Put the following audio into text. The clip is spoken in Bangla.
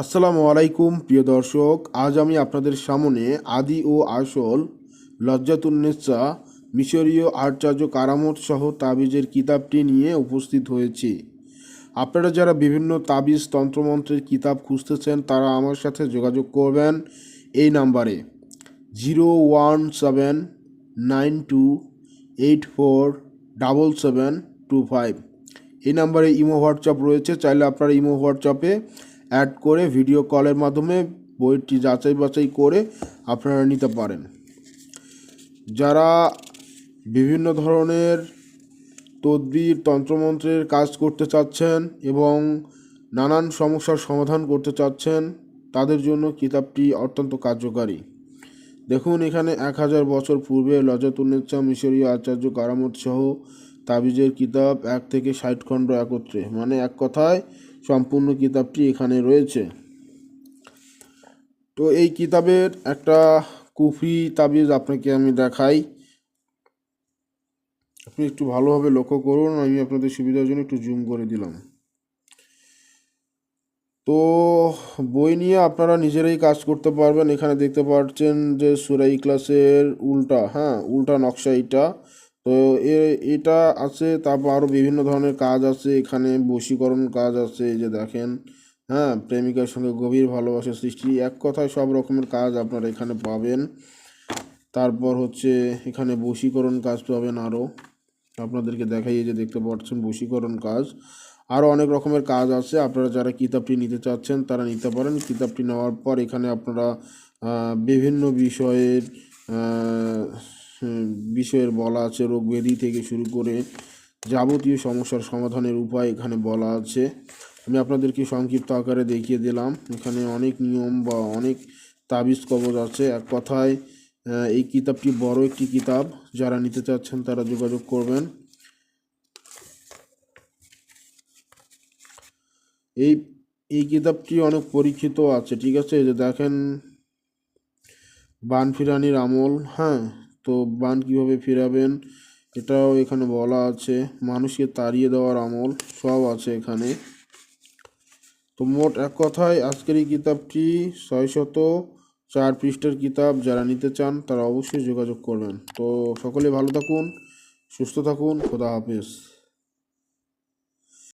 আসসালামু আলাইকুম, প্রিয় দর্শক। আজ আমি আপনাদের সামনে আদি ও আসল লজ্জাতুন্নেসা মিশরীয় আচার্য কারামত সহ তাবিজের কিতাবটি নিয়ে উপস্থিত হয়েছি। আপনারা যারা বিভিন্ন তাবিজ তন্ত্রমন্ত্রের কিতাব খুঁজতেছেন, তারা আমার সাথে যোগাযোগ করবেন এই নাম্বারে। Zero one seven nine two eight four double seven two five. এই নাম্বারে ইমো হোয়াটসঅ্যাপ রয়েছে, চাইলে আপনারা ইমো হোয়াটসঅ্যাপে অ্যাড করে ভিডিও কলের মাধ্যমে বইটি যাচাই বাছাই করে আপনারা নিতে পারেন। যারা বিভিন্ন ধরনের তদবির, তন্ত্রমন্ত্রের কাজ করতে চাচ্ছেন এবং নানান সমস্যার সমাধান করতে চাচ্ছেন, তাদের জন্য কিতাবটি অত্যন্ত কার্যকারী। দেখুন, এখানে এক হাজার বছর পূর্বে লজাতুন্নেসা মিশরীয় আচার্য কারামত সহ তাবিজের কিতাব এক থেকে ষাট খণ্ড একত্রে। মানে এক কথায় সম্পূর্ণ কিতাবটি এখানে রয়েছে। তো এই কিতাবের একটা কুফি তাবিজ আপনাকে আমি দেখাই। আপনি একটু ভালোভাবে লক্ষ্য করুন, আমি আপনাদের সুবিধার জন্য একটু জুম করে দিলাম। তো বই নিয়ে আপনারা নিজেরাই কাজ করতে পারবেন। এখানে দেখতে পাচ্ছেন যে সুরাই ক্লাসের উল্টা হ্যাঁ উল্টা নকশা এটা। তো এ, এটা আছে, তারপর আরও বিভিন্ন ধরনের কাজ আছে, এখানে বশীকরণ কাজ আছে, এই যে দেখেন হ্যাঁ প্রেমিকার সঙ্গে গভীর ভালোবাসা সৃষ্টি, এক কথায় সব রকমের কাজ আপনারা এখানে পাবেন। তারপর হচ্ছে, এখানে বশীকরণ কাজ পাবেন আরও আপনাদেরকে দেখাই যে দেখতে পাচ্ছেন বশীকরণ কাজ। আরও অনেক রকমের কাজ আছে, আপনারা যারা কিতাবটি নিতে চাচ্ছেন, তারা নিতে পারেন। কিতাবটি নেওয়ার পর এখানে আপনারা বিভিন্ন বিষয়ের বিষয়ের বলা আছে, রোগ ব্যাধি থেকে শুরু করে যাবতীয় সমস্যার সমাধানের উপায় এখানে বলা আছে। আমি আপনাদেরকে সংক্ষিপ্ত আকারে দেখিয়ে দিলাম। এখানে অনেক নিয়ম বা অনেক তাবিজ কবজ আছে। এক কথায় এই কিতাবটি বড় একটি কিতাব। যারা নিতে চাচ্ছেন তারা যোগাযোগ করবেন। এই এই কিতাবটি অনেক পরীক্ষিত আছে, ঠিক আছে? যে দেখেন বান ফিরানির আমল হ্যাঁ? তো বান কীভাবে ফেরাবেন? এটাও এখানে বলা আছে। মানুষকে তাড়িয়ে দেওয়ার আমল সব আছে এখানে। তো মোট এক কথায় আজকের এই কিতাবটি ছয়শত চার পৃষ্ঠের কিতাব। যারা নিতে চান তারা অবশ্যই যোগাযোগ করবেন। তো সকলে ভালো থাকুন, সুস্থ থাকুন, খোদা হাফেজ।